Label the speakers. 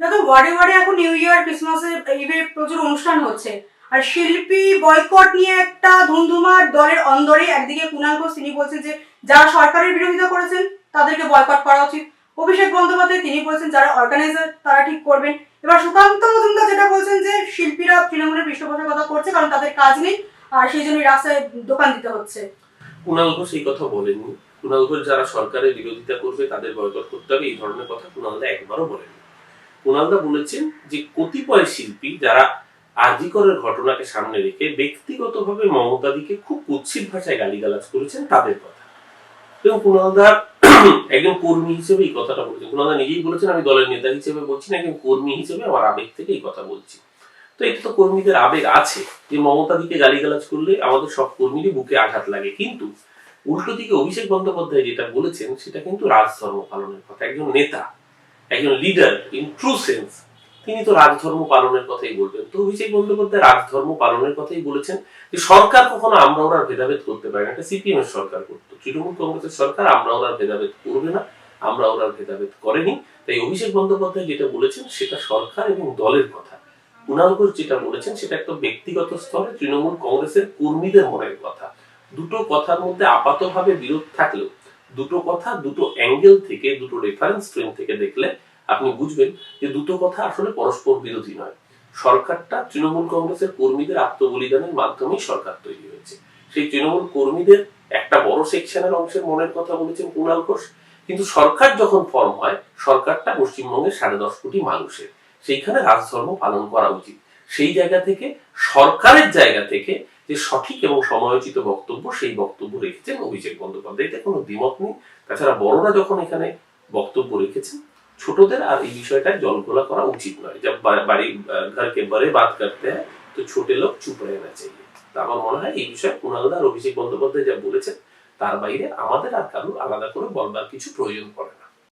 Speaker 1: দেখো ওয়ার্ডে ওয়ার্ডে এখন নিউ ইয়ার ক্রিসমাসে ইভে প্রচুর অনুষ্ঠান হচ্ছে। আর শিল্পী বয়কট নিয়ে একটা ধুমধুমার দলের অন্দরে একদিকে কুণাল ঘোষ তিনি বলছেন যে, যারা সরকারের বিরোধিতা করেছেন, তাদেরকে বয়কট করা উচিত। অভিষেক বন্দ্যোপাধ্যায় তিনি বলছেন, যারা অর্গানাইজার তারা ঠিক করবেন। এবার সুকান্ত মজুমদার যেটা বলছেন যে, শিল্পীরা তৃণমূলের পৃষ্ঠপোষকতা করছে, কারণ তাদের কাজ নেই, আর সেই জন্যই রাস্তায় দোকান দিতে হচ্ছে।
Speaker 2: কুণাল ঘোষ এই কথা বলেননি। কুণাল ঘোষ যারা সরকারের বিরোধিতা করবে, তাদের বয়কট করতে হবে, এই ধরনের কথা কুণালদা একবারও বলেননি। কুণালদা বলেছেন যে কতিপয় শিল্পী যারা আর্জিকরের ঘটনাকে সামনে রেখে ব্যক্তিগতভাবে মমতাদিকে খুব কুৎসিত ভাষায় গালিগালাজ করেছেন তাদের কথা। এবং কুণালদা একজন কর্মী হিসেবে এই কথাটা বলেছেন। কুণালদা নিজেই বলেছেন, আমি দলের নেতা হিসেবে বলছি না, একজন কর্মী হিসেবে আমার আবেগ থেকে এই কথা বলছি। তো এটা তো কর্মীদের আবেগ আছে যে মমতা দিকে গালিগালাজ করলে আমাদের সব কর্মীরই বুকে আঘাত লাগে। কিন্তু উল্টো দিকে অভিষেক বন্দ্যোপাধ্যায় যেটা বলেছেন, সেটা কিন্তু রাজধর্ম পালনের কথা। একজন নেতা একজন লিডার ইন ট্রু সেন্স তিনি তো রাজধর্ম পালনের কথাই বলবেন। তো অভিষেক বন্দ্যোপাধ্যায় রাজধর্ম পালনের কথাই বলেছেন যে সরকার কখনো আমরা ওরা ভেদাভেদ করতে পারে না। সিপিএম এর সরকার করতো। তৃণমূল কংগ্রেসের সরকার আমরা ওরা ভেদাভেদ করবে না, আমরা ওরা ভেদাভেদ করেনি। তাই অভিষেক বন্দ্যোপাধ্যায় যেটা বলেছেন সেটা সরকার এবং দলের কথা। কুণাল যেটা বলেছেন সেটা একটা ব্যক্তিগত স্তরে তৃণমূল কংগ্রেসের কর্মীদের মনের কথা। দুটো কথার মধ্যে আপাতভাবে বিরোধ থাকলেও দুটো কথা, দুটো অ্যাঙ্গেল থেকে, দুটো রেফারেন্স ফ্রেম থেকে দেখলে আপনি বুঝবেন যে দুটো কথা আসলে পরস্পর বিরোধী নয়। সরকারটা তৃণমূল কংগ্রেসের কর্মীদের আত্মবলিদানের মাধ্যমেই সরকার তৈরি হয়েছে। সেই তৃণমূল কর্মীদের একটা বড় সেকশনের অংশের মনের কথা বলেছেন কুণাল ঘোষ। কিন্তু সরকার যখন ফর্ম হয়, সরকারটা পশ্চিমবঙ্গের সাড়ে দশ কোটি মানুষের। সেইখানে রাজধর্ম পালন করা উচিত। সেই জায়গা থেকে, সরকারের জায়গা থেকে যে সঠিক এবং সমালোচিত বক্তব্য, সেই বক্তব্য রেখেছেন অভিষেক বন্দ্যোপাধ্যায়। এতে কোনো দ্বিমত নেই। তাছাড়া বড়রা যখন এখানে বক্তব্য রেখেছেন, ছোটদের আর এই বিষয়টা জলঘোলা করা উচিত নয়। যা বাড়ি ঘরকে বারে বাদ করতে হয়, তো ছোটে লোক চুপ না চাই তা আমার মনে হয় এই বিষয়ে কুণালদা আর অভিষেক বন্দ্যোপাধ্যায় যা বলেছেন, তার বাইরে আমাদের আর কারও আলাদা করে বলবার কিছু প্রয়োজন পড়ে